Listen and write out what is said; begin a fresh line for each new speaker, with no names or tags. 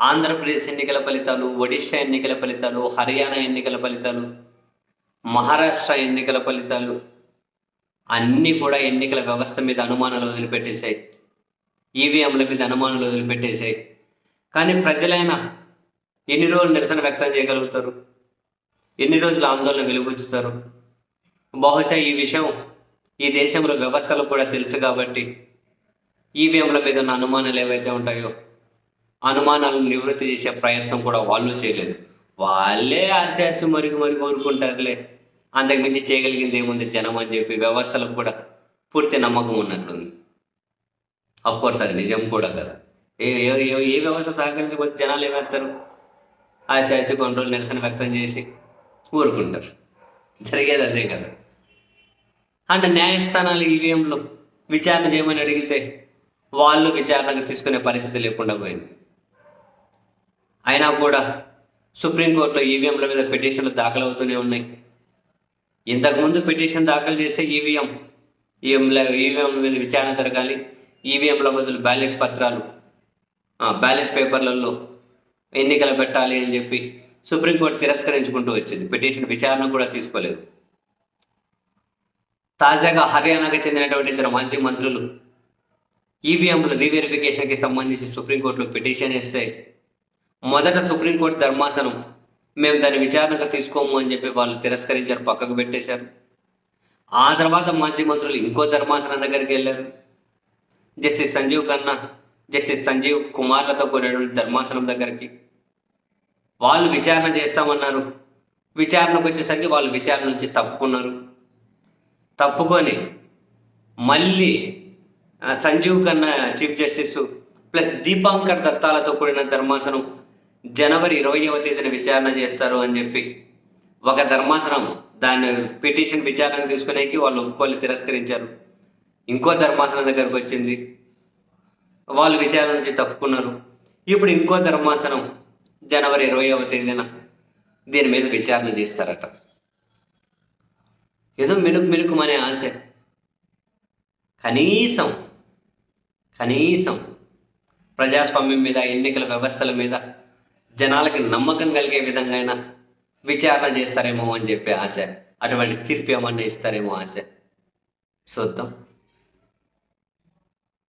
ఆంధ్రప్రదేశ్ ఎన్నికల ఫలితాలు ఒడిశా ఎన్నికల ఫలితాలు హర్యానా ఎన్నికల ఫలితాలు మహారాష్ట్ర ఎన్నికల ఫలితాలు అన్నీ కూడా ఎన్నికల వ్యవస్థ మీద అనుమానాలు వదిలిపెట్టేశాయి. ఈవీఎంల మీద అనుమానాలు వదిలిపెట్టేశాయి. కానీ ప్రజలైనా ఎన్ని రోజులు నిరసన వ్యక్తం చేయగలుగుతారు? ఎన్ని రోజులు ఆందోళన వెలుగుచ్చుతారు బహుశా ఈ విషయం ఈ దేశంలో వ్యవస్థలకు కూడా తెలుసు కాబట్టి ఈవీఎంల మీద ఉన్న అనుమానాలు ఏవైతే ఉంటాయో అనుమానాలను నివృత్తి చేసే ప్రయత్నం కూడా వాళ్ళు చేయలేదు. వాళ్ళే ఆశాడ్చి మరిగి మరి కోరుకుంటారులే. అంతకుమించి చేయగలిగింది ఏముంది జనం అని చెప్పి వ్యవస్థలకు కూడా పూర్తి నమ్మకం ఉన్నట్లుంది. కోర్స్ అది నిజం కూడా కదా. ఏ ఏ- ఏ- వ్యవస్థ సహకరించకపోతే జనాలు ఏమేస్తారు ఆశాడ్చి కొన్ని రోజులు నిరసన వ్యక్తం చేసి ఊరుకుంటారు. జరిగేది అదే కదా. అంటే న్యాయస్థానాలు ఈవీఎంలో విచారణ చేయమని అడిగితే వాళ్ళు విచారణకు తీసుకునే పరిస్థితి లేకుండా పోయింది. అయినా కూడా సుప్రీంకోర్టులో ఈవీఎంల మీద పిటిషన్లు దాఖలు అవుతూనే ఉన్నాయి. ఇంతకుముందు పిటిషన్ దాఖలు చేస్తే ఈవీఎం ఈవీఎంల ఈవీఎంల మీద విచారణ జరగాలి. ఈవీఎంల బదులు బ్యాలెట్ పత్రాలు బ్యాలెట్ పేపర్లలో ఎన్నికలు పెట్టాలి అని చెప్పి సుప్రీంకోర్టు తిరస్కరించుకుంటూ వచ్చింది. పిటిషన్ విచారణ కూడా తీసుకోలేదు. తాజాగా హర్యానాకు చెందినటువంటి ఇద్దరు మాజీ మంత్రులు ఈవీఎంల రీవెరిఫికేషన్కి సంబంధించి సుప్రీంకోర్టులో పిటిషన్ వేస్తే మొదట సుప్రీంకోర్టు ధర్మాసనం. మేము దాన్ని విచారణగా తీసుకోము అని చెప్పి వాళ్ళు తిరస్కరించారు పక్కకు పెట్టేశారు. ఆ తర్వాత మాజీ మంత్రులు ఇంకో ధర్మాసనం దగ్గరికి వెళ్ళారు. జస్టిస్ సంజీవ్ ఖన్నా జస్టిస్ సంజీవ్ కుమార్లతో కూడినటువంటి ధర్మాసనం దగ్గరికి. వాళ్ళు విచారణ చేస్తామన్నారు. విచారణకు వచ్చేసరికి వాళ్ళు విచారణ నుంచి తప్పుకున్నారు. తప్పుకొని మళ్ళీ Sanjiv Khanna chief justice plus Dipankar దత్తాలతో కూడిన ధర్మాసనం జనవరి ఇరవైవ తేదీన విచారణ చేస్తారు అని చెప్పి ఒక ధర్మాసనం దాన్ని పిటిషన్ విచారణకు తీసుకునేకి వాళ్ళు ఒప్పుకోలు తిరస్కరించారు. ఇంకో ధర్మాసనం దగ్గరకు వచ్చింది. వాళ్ళు విచారణ నుంచి తప్పుకున్నారు. ఇప్పుడు ఇంకో ధర్మాసనం జనవరి ఇరవైవ తేదీన దీని మీద విచారణ చేస్తారట. ఏదో మినుకు మినుకుమనే ఆశ. కనీసం కనీసం ప్రజాస్వామ్యం మీద ఎన్నికల వ్యవస్థల మీద జనాలకి నమ్మకం కలిగే విధంగా అయినా విచారణ చేస్తారేమో అని చెప్పే ఆశ. అటువంటి తీర్పు ఏమన్నా ఇస్తారేమో ఆశ. చూద్దాం.